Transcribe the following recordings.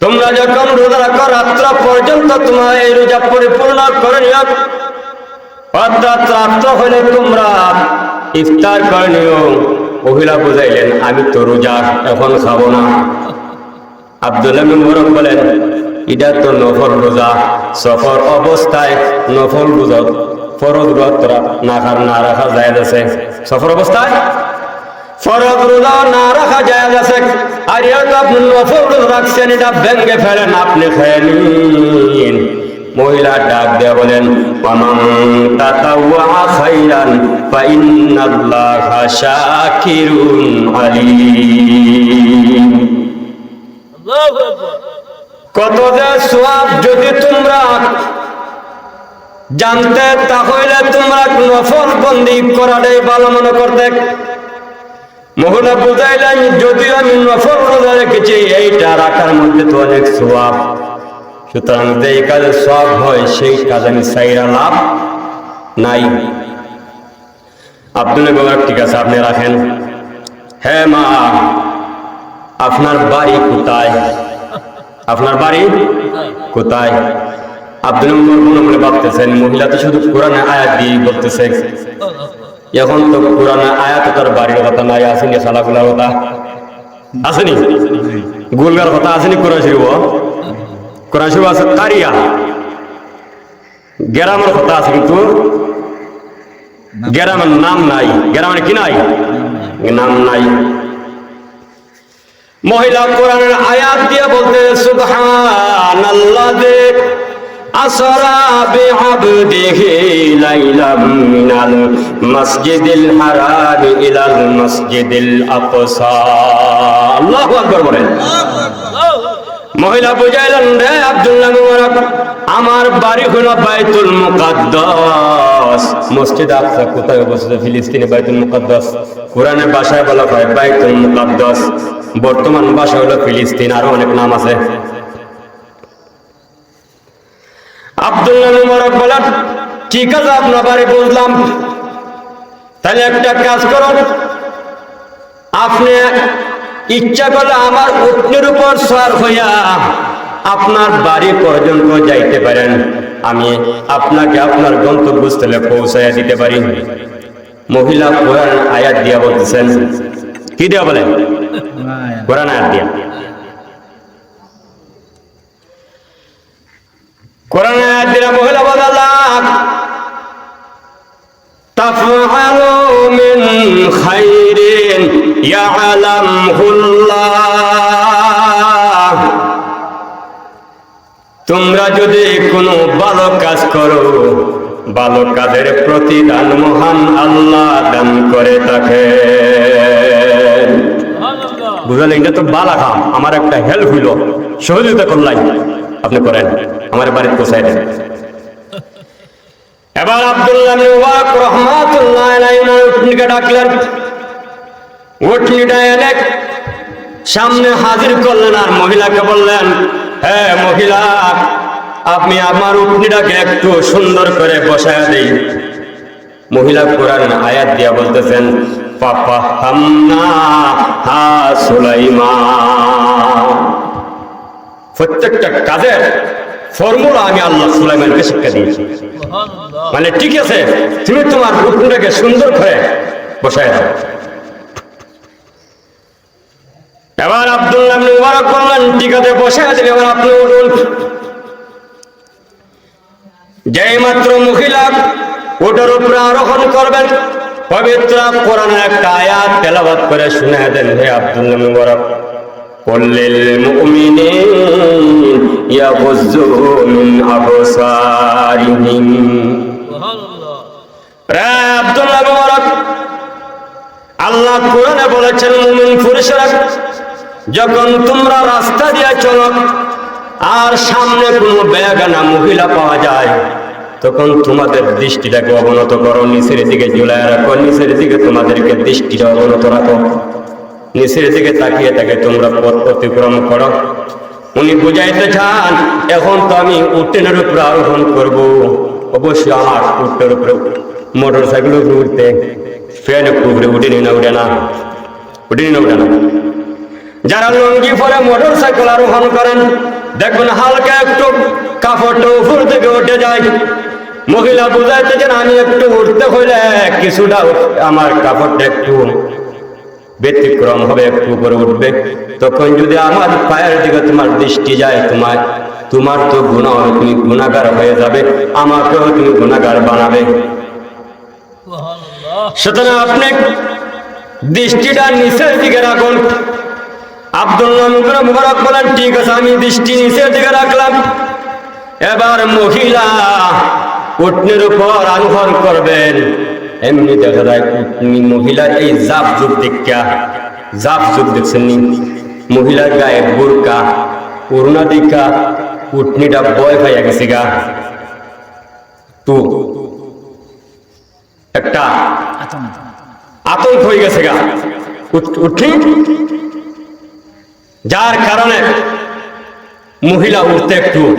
তোমরা যখন রোজা রাখো, রাত্র পর্যন্ত তোমার এই রোজা পরিপূর্ণ করে নিও। রাত্র হলে তোমরা ইফতার করে নিও। মহিলা বুঝাইলেন, আমি তো রোজা এখন খাব না। আব্দুল্লাহ মুবারক বলেন, এটা তো নফল রোজা। সফর অবস্থায় নফল রোজা ফরজ রোজা না রাখা যায় আছে। সফর অবস্থায় ফরজ রোজা না রাখা যায় আছে। আর এটা আপনি নফল রাখছেন এটা ভেঙ্গে ফেলেন আপনি খেয়ে নিন মহিলা ডাক দেয়া বলেন ওয়ামান তাতাওয়া খাইরান ফাইন্নাল্লাহা শাকিরুন আলিম। কত যে সোয়াব যদি তোমরা জানতে তাহলে তোমরা নফল বন্দি করাটাই ভালো মনে করতে। মহিলা বুঝাইলেন যদিও আমি নফল রোজা রেখেছি, এইটা রাখার মধ্যে তো অনেক সোয়াব সুতরাং যেই কাজে সব হয়, সেই কাজ আমি সাইরা লাভ নাই। আব্দুল বাবার ঠিক আছে, আপনি রাখেন। হ্যাঁ মা, আপনার বাড়ি কোথায়? আপনার বাড়ি কোথায়? আব্দুল মনে মনে ভাবতেছেন, মহিলা তো শুধু কোরআনে আয়াত দিয়ে বলতেছে। এখন তো কোরআনে আয়াত তার বাড়ির কথা নাই, আসেনি খালাগুলার কথা। আসেনি? গুলগার কথা আসেনি কোরআন শরীফ কোরআন শরীফ আছে কারিয়া। গ্রামের কথা আছে কিন্তু গ্রামের নাম নাই। গ্রামের কি নাই? নাম নাই। মহিলা কোরআনের আয়াত দিয়ে বলতে, সুবহানাল্লাহ দেখ। আসরা বিআবদিহি লাইলাম মিনাল মসজিদিল হারাম ইলাল মসজিদিল আকসা। আল্লাহু আকবার বলেন। মহিলা বুঝাইলেন রে আব্দুল্লাহ মুবারক, আমার বাড়ি হলো বাইতুল মুকাদ্দাস। মসজিদ আকসা কোথায় অবস্থিত? ফিলিস্তিনে বাইতুল মুকাদ্দাস। কোরআনের ভাষায় বলা হয় বাইতুল মুকাদ্দাস। বর্তমান ভাষা হলো ফিলিস্তিন। আরও অনেক নাম আছে। আব্দুল্লাহ মুবারক বলেন ঠিক আছে আপনার বাড়ি বুঝলাম। তাহলে একটা কাজ করুন। আপনি ইচ্ছা করলে আমার উঠনির উপর সর হইয়া আপনার বাড়ি পর্যন্ত যাইতে পারেন। আমি আপনাকে আপনার গন্তব্যস্থলে পৌঁছাইয়া দিতে পারি। মহিলা কোরআন আয়াত দিয়া বলতেছেন। কি দিয়া বলেন? কোরআন আয়াত দিয়া। তোমরা যদি কোনো ভালো কাজ করো ভালো কাজের প্রতিদান মহান আল্লাহ দান করে থাকে। বুঝলেন এটা তো বালা খাম আমার একটা হেল্প হইল সহযোগিতা করলাই আপনি করেন। আমার বাড়িতে পৌঁছাই দেন এবার আব্দুল্লাহ রহমাতুল্লাহ আলাইহি ডাকলেন। উঠনিটা এনে সামনে হাজির করলেন আর মহিলাকে বললেন হ্যাঁ মহিলা, আপনি আমার উঠনিটাকে একটু সুন্দর করে বসায় দিই। মহিলা কোরআন আয়াত দিয়া বলতেছেন পাপা হামনা হা সুলাইমান। প্রত্যেকটা কাজের ফর্মুলা আমি আল্লাহ সুলাইমানকে শিক্ষা দিয়েছি। মানে ঠিক আছে তুমি তোমার রুকুনটাকে সুন্দর করে বসায় দাও। এবার আব্দুল্লাহ মুবারক বললেন ঠিক আছে বসায় দিলে এবার আপনি উঠুন। যেই মাত্র মহিলা ওটার উপরে আরোহণ করবেন পবিত্র কোরআনের একটা আয়াত তেলাবাদ করে শুনে দেন হে আব্দুল্লাহ মুবারক। للمؤمنين يغزوا من أبصارهم রে আব্দুল্লাহ মুবারক আল্লাহ কোরআনে বলেছেন মুমিন পুরুষেরা যখন তোমরা রাস্তা দিয়ে চলো আর সামনে কোনো বেগানা মহিলা পাওয়া যায় তখন তোমাদের দৃষ্টিটাকে অবনত করো নিচের দিকে ঝুলায় রাখো নিচের দিকে তোমাদেরকে দৃষ্টিটা অবনত রাখো নিচের দিকে তাকিয়ে তাকে তোমরা পথ অতিক্রম করো। উনি বুঝাইতে চান, এখন তো আমি উটেনের উপরে আরোহণ করব। অবশ্যই আমার উটের উপরে মোটর সাইকেলের উপরে উঠতে ফ্যান উপরে উঠে নি না, উঠে না উঠে না উঠে না। যারা লুঙ্গি পরে মোটর সাইকেল আরোহণ করেন, দেখবেন হালকা একটু কাপড়টা উপর থেকে উঠে যায়। মহিলা বুঝাইতেছেন আমি একটু উঠতে হইলে কিছুটা আমার কাপড়টা একটু ব্যতিক্রম হবে, একটু উপরে উঠবে। তখন যদি আমার পায়ের দিকে তোমার দৃষ্টি যায় তোমার তোমার তো গুণা তুমি গুণাগার হয়ে যাবে, আমাকেও তুমি গুণাগার বানাবে। সুতরাং আপনি দৃষ্টিটা নিচের দিকে রাখুন। আব্দুল্লাহ ঠিক আছে, আমি দৃষ্টি রাখলাম। এবার মহিলা উটনির উপর আরোহণ করবেন। এমনি দেখা যায় মহিলার এই জাপ যুগ দেখা জাপ যুগ দেখছেন নি মহিলার গায়ে বুরকা করুণা দেখা উটনিটা বয় খাইয়া গেছে গা। তো, একটা আতঙ্ক হয়ে গেছে গা। উঠি। যার কারণে মহিলা উঠতে একটু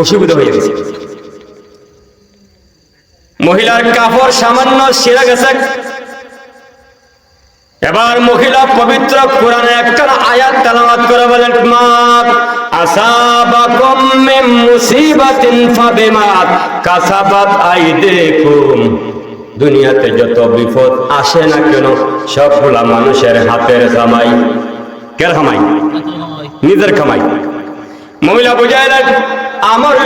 অসুবিধা হয়ে গেছে। মহিলার কাপড় সামান্য সেরে গেছে। এবার মহিলা পবিত্র কোরআনে একটা আয়াত তেলাওয়াত করে বলেন, মা আসাবাকুম মুসিবাতিন ফাবিমা কাসাবাত আইদিকুম। দুনিয়াতে যত বিপদ আসে না কেন সবগুলা মানুষের হাতের কামাই কের কামাই নিজের কামাই মহিলা বুঝাইলেন আমার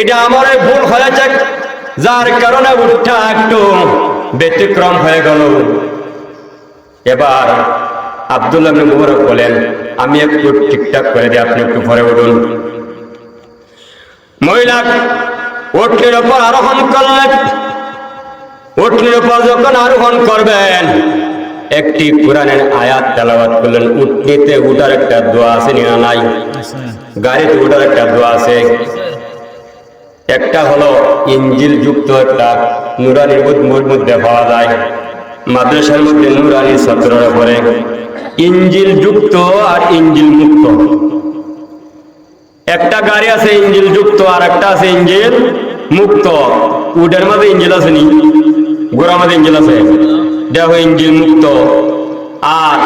এটা আমার ভুল হয়েছে। যার কারণে উঠা একটু ব্যতিক্রম হয়ে গেল। এবার আব্দুল্লাহ মুবারক বলেন আমি একটু ঠিকঠাক করে দিই আপনি একটু ভরে উঠুন। মহিলা উঠলির ওপর আরোহণ করলেন। উঠলির উপর যখন আরোহণ করবেন একটি কোরআনের আয়াত তেলাওয়াত করলেন উঠনিতে উঠার একটা দোয়া আছে না নাই? গাড়িতে উঠার একটা দোয়া আছে। একটা হলো ইঞ্জিল যুক্ত একটা নুরানির মধ্যে- পাওয়া যায়। মাদ্রাসার মধ্যে নুরানি ছাত্ররা পড়ে ইঞ্জিল যুক্ত আর ইঞ্জিল মুক্ত। একটা গাড়ি আছে ইঞ্জিল যুক্ত আর একটা আছে ইঞ্জিল মুক্ত। উডের মধ্যে ইঞ্জিল আছে নি? গোড়ার মধ্যে ইঞ্জিল আছে। দেখো ইঞ্জিল মুক্ত। আর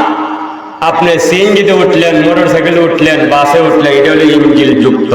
আপনি সিএনজিতে উঠলেন মোটর সাইকেলে উঠলেন, বাসে উঠলেন, এটা হলো ইঞ্জিল যুক্ত।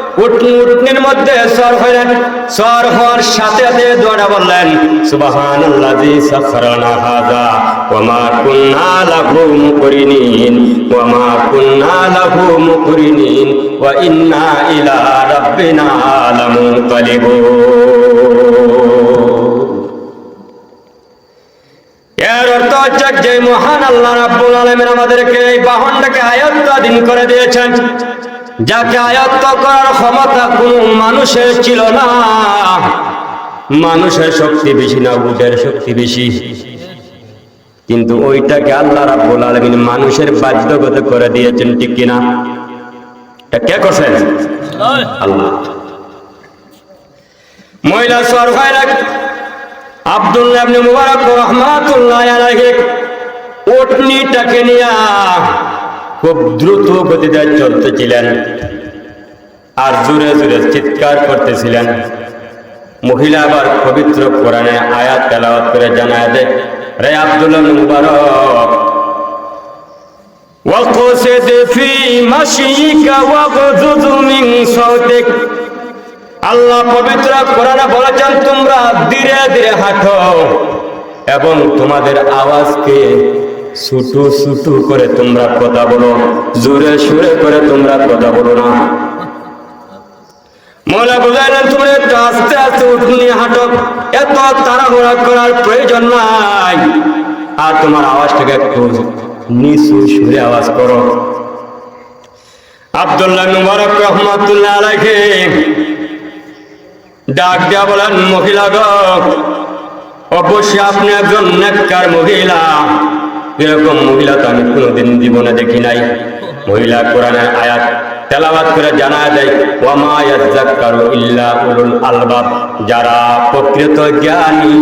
উটনির মধ্যে সর হলেন সর হওয়ার সাথে সাথে দোয়াটা বললেন সুবাহান আল্লাহি সাখরানা হাযা, ওয়া মা লাহু মুকরিনিন, ওয়া মা লাহু মুকরিনিন, ওয়া ইন্না ইলা রাব্বিনা লামুনকালিবুন এর অর্থ হচ্ছে যে মহান আল্লাহ রাব্বুল আমাদেরকে এই বাহনটাকে আয়ত্তাধীন করে দিয়েছেন। যাকে আয়ত্ত করার ক্ষমতা কোন মানুষের ছিল না। মানুষের শক্তি বেশি না উটের শক্তি বেশি। কিন্তু ওইটাকে আল্লাহ রাব্বুল আলামিন মানুষের বাধ্যগত করে দিয়েছেন, ঠিক কিনা? এটা কে করছেন? আল্লাহ। মহিলা সর হয় না আব্দুল্লাহ মুবারক রহমাতুল্লাহ উটনিটাকে নিয়ে খুব দ্রুত গতিতে চলতেছিলেন আর জোরে জোরে চিৎকার করতেছিলেন মহিলা আবার পবিত্র কোরআনে আয়াত তেলাওয়াত করে জানায় দেয় রে আব্দুল্লাহ ইবনে মুবারক وقصد في مشيك واغضض من صوتك আল্লাহ পবিত্র কোরআনে বলেছেন তোমরা ধীরে ধীরে হাঁটো এবং তোমাদের আওয়াজকে ছুটু ছুটু করে তোমরা কথা বলো। জোরে সুরে করে তোমরা কথা বলো না। মনে বুঝাইলেন, তুমি একটু আস্তে আস্তে হাঁটো। এত তাড়াহুড়া করার প্রয়োজন নাই। আর তোমার আওয়াজটাকে একটু নিচু সুরে আওয়াজ করো। আব্দুল্লাহ মুবারক আলাইহি ডাক দিয়া বলেন, মহিলা গ, অবশ্যই আপনি একজন নেককার মহিলা। এরকম মহিলা তো আমি কোনোদিন জীবনে দেখি নাই। মহিলা কোরআনের আয়াত তেলাওয়াত করে জানা দেয়, ওয়ামা ইল্লা উলুল আলবাব। যারা প্রকৃত জ্ঞানী,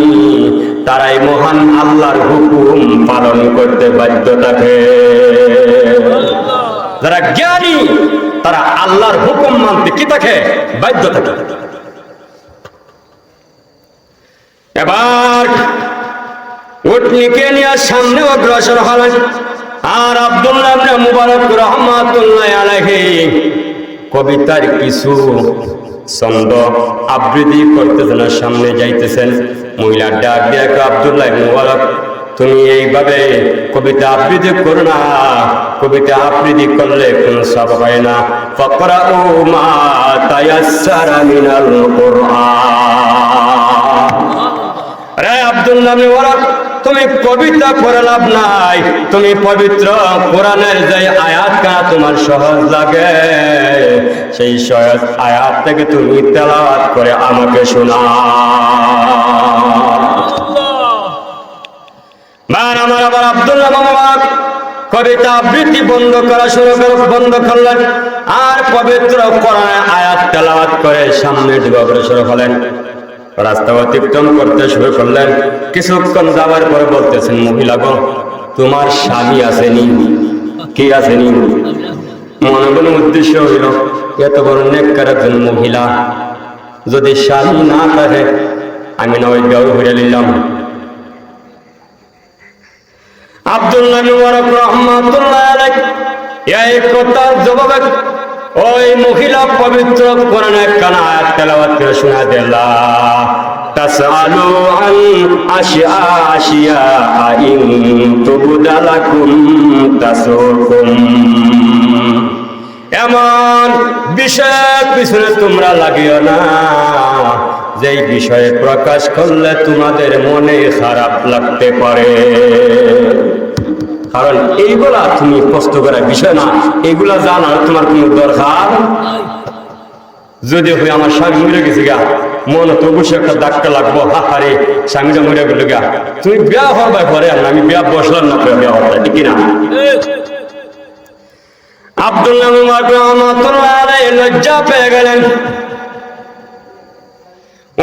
তারাই মহান আল্লাহর হুকুম পালন করতে বাধ্য থাকে। যারা জ্ঞানী, তারা আল্লাহর হুকুম মানতে কি থাকে? বাধ্য থাকে। এবার উটনিকে নিয়ে সামনে অগ্রসর হলেন। আর আব্দুল্লাহ মুবারক রহমাতুল্লাহ আলাইহি কবিতার কিছু ছন্দ আবৃত্তি করতেছেন সামনে যাইতেছেন। মহিলা ডাক কয়, আব্দুল্লাহ মুবারক তুমি এইভাবে কবিতা আবৃত্তি করো না। কবিতা আবৃত্তি করলে কোনো সব হয় না। ফকরা ও মা তায়াসসারা মিনাল কোরআন। রে আব্দুল্লাহ মুবারক তুমি কবিতা পড়ে লাভ নাই। তুমি পবিত্র কোরআনের যে আয়াত কানা তোমার সহজ লাগে। সেই সহজ আয়াত থেকে তুমি তেলাওয়াত করে আমাকে শোনা আমার আবার আব্দুল্লাহ মোহাম্মদ কবিতা আবৃত্তি বন্ধ করা শুরু করে, বন্ধ করলেন। আর পবিত্র কোরআনের আয়াত তেলাওয়াত করে সামনে দিকে অগ্রসর হলেন। রাস্তা অতিক্রম করতে শুরু করলেন। কিছুক্ষণ যাওয়ার পরে বলতেছেন, মহিলা গো, তোমার স্বামী আসেনি। কি আসেনি? মনে মনে উদ্দেশ্য হইল, এত বড় নেককার একজন মহিলা। যদি স্বামী না থাকে, আমি না ওই দেওয়া ঘুরে নিলাম। আব্দুল্লাহ রহমাতুল্লাহ এই কথার জবাবে ওই মহিলা পবিত্র কোরআনের কানা আয়াত তেলাওয়াত করে শোনা দিলা তাসআলু আন আশিয়া এমন বিষয়ের পিছনে তোমরা লাগিও না। যেই বিষয়ে প্রকাশ করলে তোমাদের মনে খারাপ লাগতে পারে। কারণ এইগুলা তুমি কষ্ট করার বিষয় না। এগুলা জানার তোমার কোনো দরকার যদি হয়ে আমার স্বামী মরে গেছে গা, মনে তো অবশ্যই একটা ধাক্কা লাগবো। হা হারে স্বামীটা মরে গেল গা। তুমি বিয়া হওয়ার পরে আর আমি বিয়া বসলাম না করে বিয়া হওয়ার ঠিক না আব্দুল্লাহ লজ্জা পেয়ে গেলেন।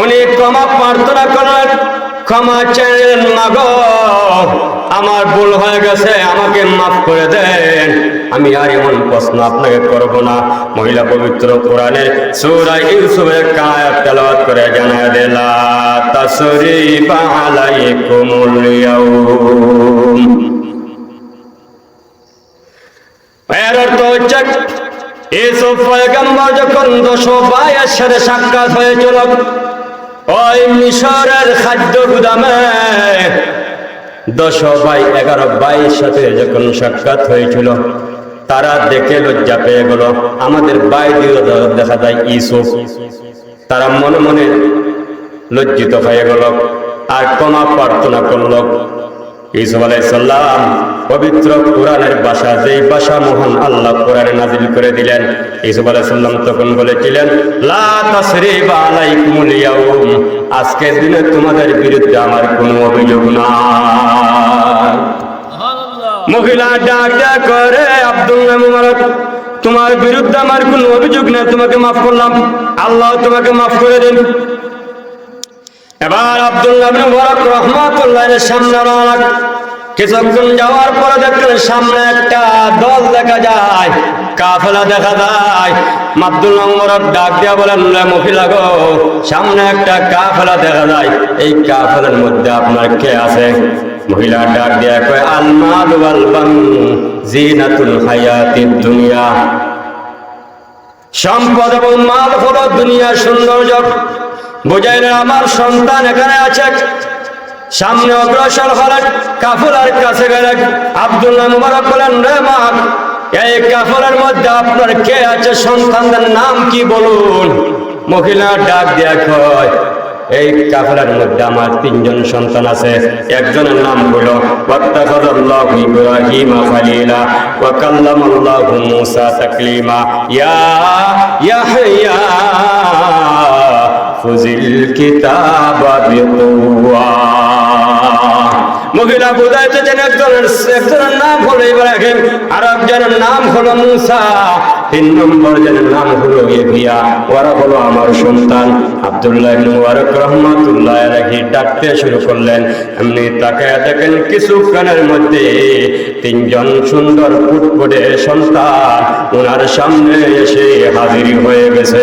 উনি ক্ষমা প্রার্থনা করলেন। ক্ষমা চাইলেন মাগো, আমার ভুল হয়ে গেছে, আমাকে মাফ করে দেন। আমি আর এমন প্রশ্ন আপনাকে করব না। মহিলা পবিত্র কোরআনের সূরা ইউসুফের কায়াত তেলাওয়াত করে জানায় দিলা তাসরিবা আলাইকুমুল ইয়াউম। এর হচ্ছে পয়গম্বর যখন দশ ভাইয়ের সাথে সাক্ষাৎ হয়েছিল ওই মিশরের খাদ্য গুদামে দশ বাই এগারো বাইশ সাথে যখন সাক্ষাৎ হয়েছিল, তারা দেখে লজ্জা পেয়ে গেল। আমাদের দিয়ে দেখা যায় ইসুফ তারা মনে মনে লজ্জিত হয়ে গেল। আর ক্ষমা প্রার্থনা করল। ইসুফ পবিত্র কোরআনের ভাষা, যেই ভাষা মহান আল্লাহ কোরআনে নাজিল করে দিলেন, ইসুফ আলাইসাল্লাম তখন বলেছিলেন আজকের দিনে তোমাদের বিরুদ্ধে আমার কোনো অভিযোগ নাই। মহিলা ডাক ডাক করে আব্দুল্লাহ মুবারক, তোমার বিরুদ্ধে আমার কোনো অভিযোগ নেই, তোমাকে মাফ করলাম, আল্লাহ তোমাকে মাফ করে দিন। এবার আব্দুল্লাহ মুবারক সামনে রওনা কিছুক্ষণ যাওয়ার পরে দেখলেন সামনে একটা দল দেখা যায়, কাফেলা দেখা যায়। আব্দুল্লাহ মুবারক ডাক দিয়া বলেন "রে মহিলা গো, সামনে একটা কাফেলা দেখা যায়। এই কাফেলার মধ্যে আপনার কে আছে? মহিলা ডাক দিয়া কয় আল মাল ওয়াল জিনাতুল হায়াতিদ দুনিয়া। সম্পদ এবং মাল হলো দুনিয়া সৌন্দর্য। বুঝাই আমার সন্তান এখানে আছে। সামনে অগ্রসর হলেন কাফুলার কাছে গেলেন। আব্দুল্লাহ মুবারক বলেন, রে মা, এই কাফুলের মধ্যে আপনার কে আছে? সন্তানদের নাম কি বলুন? মহিলা ডাক দেয়া এই কাফেলার মধ্যে আমার তিনজন সন্তান আছে। একজনের নাম হলো ওয়াত্তাখাযাল্লাহু ইব্রাহিমা খালিলা ওয়া কাল্লামাল্লাহু মূসা তাকলিমা। ইয়া ইয়াহইয়া বিকুওয়া মহিলা বুঝাইতেছেন একজনের একজনের নাম হলো ইব্রাহিম, আর একজনের নাম হলো মুসা। তিন নম্বর জনের নাম হলো ওরা হলো আমার সন্তান। আব্দুল্লাহ মুবারক রহমাতুল্লাহ আলাইহি ডাকতে শুরু করলেন। এমনি তাকে দেখেন কিছুক্ষণের মধ্যে তিনজন সুন্দর ফুটফুটে সন্তান ওনার সামনে এসে হাজির হয়ে গেছে।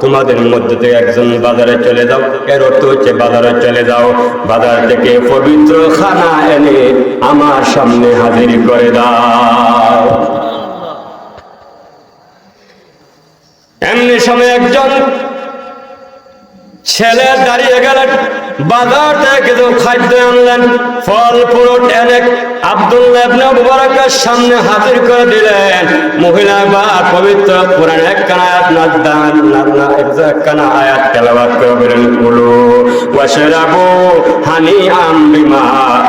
তোমাদের মধ্যে থেকে একজন বাজারে চলে যাও। এর অর্থ হচ্ছে, বাজারে চলে যাও। বাজার থেকে পবিত্র খানা এনে আমার সামনে হাজির করে দাও। এমনি সময় একজন ছেলে দাঁড়িয়ে গেলেন, বাজার থেকে খাদ্য আনলেন, ফল, ফ্রুট এনে আব্দুল্লাহ মুবারকের সামনে হাজির করে দিলেন। মহিলা বা পবিত্র কোরআন একখানা আয়াত নাদান নাদনা একখানা আয়াত তেলাওয়াত করে বলেন কুলু ওয়াশরাবু হানিআম বিমা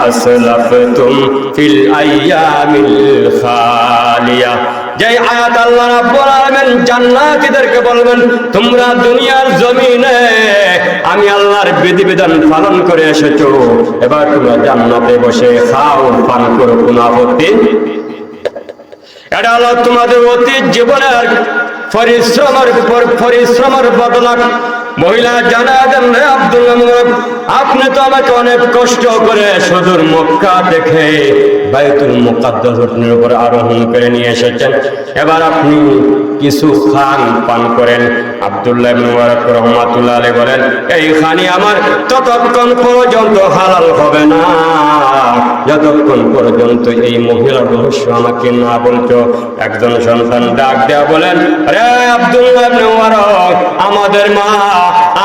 আসলাফতুম ফিল আইয়ামিল খালিয়া। যে আয়াত আল্লাহ রাব্বুল আলামিন জান্নাতীদেরকে বলবেন, তোমরা দুনিয়ার জমিনে আমি আল্লাহর বিধিবিধান পালন করে এসেছ। এবার তোমরা জান্নাতে বসে খাও, পান করো, কোনো আপত্তি এটা হলো তোমাদের অতীত জীবনের পরিশ্রমের পর পরিশ্রমের বদলাক। মহিলা জানা রে আব্দুল্লাহ আপনি তো আমাকে অনেক কষ্ট করে সুদূর মক্কা দেখে বাইতুল মুকাদ্দাসের উপর আরোহণ করে নিয়ে এসেছেন। এবার আপনি কিছু খান পান করেন। আব্দুল্লাহ মুবারক রহমাতুল্লাহ আলাইহি বলেন, এই খানি আমার ততক্ষণ পর্যন্ত হালাল হবে না। যতক্ষণ পর্যন্ত এই মহিলার রহস্য আমাকে না বলতো। একজন সন্তান ডাক দেয়া বলেন, রে আব্দুল্লাহ মুবারক, আমাদের মা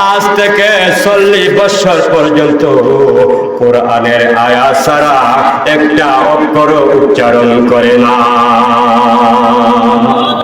আজ থেকে চল্লিশ বছর পর্যন্ত কোরআনের আয়া ছাড়া একটা অক্ষর উচ্চারণ করে না।